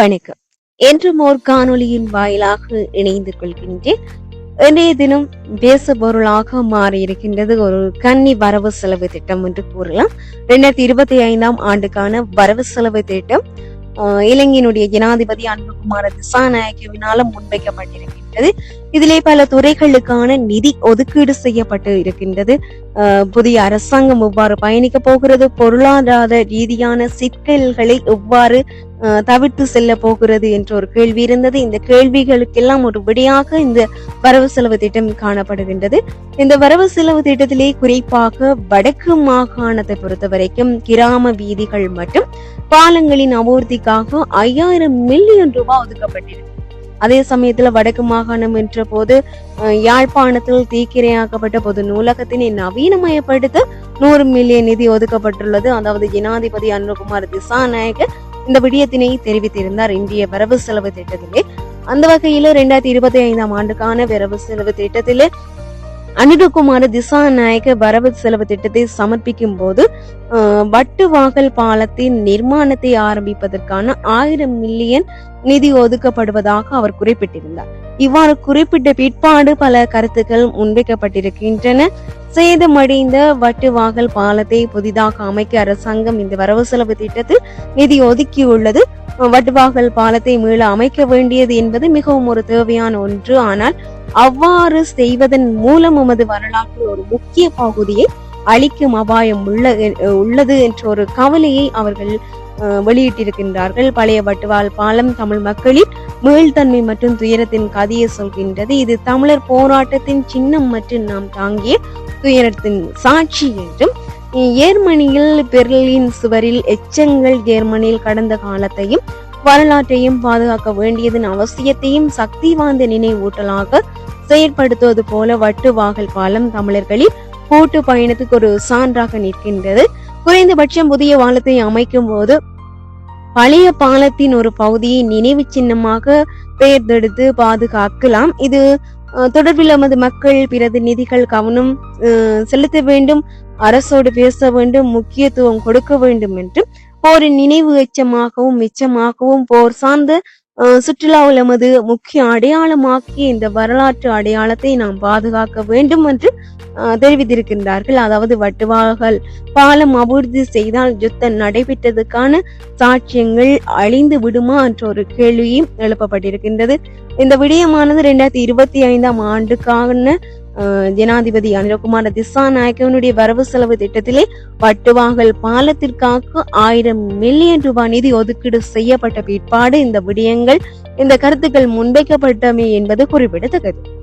வணக்கம். என்றும் ஓர் காணொலியின் வாயிலாக இணைந்து கொள்கின்றேன். இன்றைய தினம் தேச பொருளாக மாறியிருக்கின்றது ஒரு கன்னி வரவு செலவு திட்டம் என்று கூறலாம். இரண்டாயிரத்தி இருபத்தி ஐந்தாம் ஆண்டுக்கான வரவு செலவு திட்டம் இலங்கையினுடைய ஜனாதிபதி அன்புகுமார திசாநாயகவினால முன்வைக்கப்பட்டிருக்கின்றது. இதிலே பல துறைகளுக்கான நிதி ஒதுக்கீடு செய்யப்பட்டு இருக்கின்றது. புதிய அரசாங்கம் எவ்வாறு பயணிக்க போகிறது. பொருளாதார ரீதியான சிக்கல்களை எவ்வாறு தவிர்த்து செல்ல போகிறது என்ற ஒரு கேள்வி இருந்தது. இந்த கேள்விகளுக்கெல்லாம் ஒரு விடையாக இந்த வரவு செலவு திட்டம் காணப்படுகின்றது. இந்த வரவு செலவு திட்டத்திலே குறிப்பாக வடக்கு மாகாணத்தை பொறுத்த வரைக்கும் கிராம வீதிகள் மற்றும் பாலங்களின் அபூர்த்திக்காக ஐயாயிரம் மில்லியன் ரூபாய் ஒதுக்கப்பட்டிருக்கு. அதே சமயத்துல வடக்கு மாகாணம் என்ற போது யாழ்ப்பாணத்தில் தீக்கிரையாக்கப்பட்ட பொது நூலகத்தினை நவீனமயப்படுத்த நூறு மில்லியன் நிதி ஒதுக்கப்பட்டுள்ளது. அதாவது ஜனாதிபதி அன்புகுமார் திசாநாயக இந்த விடயத்தினை தெரிவித்திருந்தார் இந்திய வரவு செலவு திட்டத்திலே. அந்த வகையில் ரெண்டாயிரத்தி இருபத்தி ஐந்தாம் ஆண்டுக்கான வரவு செலவு திட்டத்திலே அனுகுமார திசாநாயக வரவு செலவு திட்டத்தை சமர்ப்பிக்கும் போது வட்டுவாகல் பாலத்தின் நிர்மாணத்தை ஆரம்பிப்பதற்கான ஆயிரம் மில்லியன் நிதி ஒதுக்கப்படுவதாக அவர் குறிப்பிட்டிருந்தார். இவ்வாறு குறிப்பிட்ட பிற்பாடு பல கருத்துக்கள் முன்வைக்கப்பட்டிருக்கின்றன. சேதமடைந்த வட்டுவாகல் பாலத்தை புதிதாக அமைக்க அரசாங்கம் இந்த வரவு செலவு திட்டத்தில் நிதி ஒதுக்கியுள்ளது. வட்டுவாகல் பாலத்தை மீள அமைக்க வேண்டியது என்பது மிகவும் ஒரு தேவையான ஒன்று. ஆனால் அவ்வாறு செய்வதன் மூலம் உமது வரலாற்றில் ஒரு முக்கிய பகுதியை அளிக்கும் அபாயம் உள்ள உள்ளது என்ற ஒரு கவலையை அவர்கள் வெளியிட்டிருக்கின்றார்கள். பழைய வட்டுவால் பாலம் தமிழ் மக்களின் மீள்தன்மை மற்றும் துயரத்தின் கதையை சொல்கின்றது. இது தமிழர் போராட்டத்தின் சின்னம் மற்றும் நாம் தாங்கிய துயரத்தின் சாட்சி என்றும் ஏர்மனியில் பெர்லின் சுவரில் எச்சங்கள் ஜெர்மனியில் கடந்த காலத்தையும் வரலாற்றையும் பாதுகாக்க வேண்டியதன் அவசியத்தையும் சக்தி வாய்ந்த நினைவூட்டலாக செயற்படுத்துவது போல வட்டுவாகல் பாலம் தமிழர்களின் கூட்டு பயணத்துக்கு ஒரு சான்றாக நிற்கின்றது. குறைந்தபட்சம் புதிய பாலத்தை அமைக்கும் போது பழைய பாலத்தின் ஒரு பகுதியை நினைவு சின்னமாக பெயர்ந்தெடுத்து பாதுகாக்கலாம். இது தொடர்பில் நமது மக்கள் பிரதிநிதிகள் கவனம் செலுத்த வேண்டும் அரசோடு பேச வேண்டும் முக்கியத்துவம் கொடுக்க வேண்டும் என்றும் போரின் நினைவு எச்சமாகவும் மிச்சமாகவும் போர் சார்ந்த சுற்றுலாவில் எமது முக்கிய அடையாளமாக்கிய இந்த வரலாற்று அடையாளத்தை நாம் பாதுகாக்க வேண்டும் என்று தெரிவித்திருக்கின்றார்கள். அதாவது வட்டுவாகல் பாலம் அபிவிருத்தி செய்தால் யுத்தம் நடைபெற்றதுக்கான சாட்சியங்கள் அழிந்து விடுமா என்ற ஒரு கேள்வியும் எழுப்பப்பட்டிருக்கின்றது. இந்த விடயமானது இரண்டாயிரத்தி இருபத்தி ஐந்தாம் ஆண்டுக்கான ஜனாதிபதி அனிலகுமார திசாநாயக்கவனுடைய வரவு செலவு திட்டத்திலே வட்டுவாகல் பாலத்திற்காக ஆயிரம் மில்லியன் ரூபாய் நிதி ஒதுக்கீடு செய்யப்பட்ட பிற்பாடு இந்த விடயங்கள் இந்த கருத்துக்கள் முன்வைக்கப்பட்டமை என்பது குறிப்பிடத்தக்கது.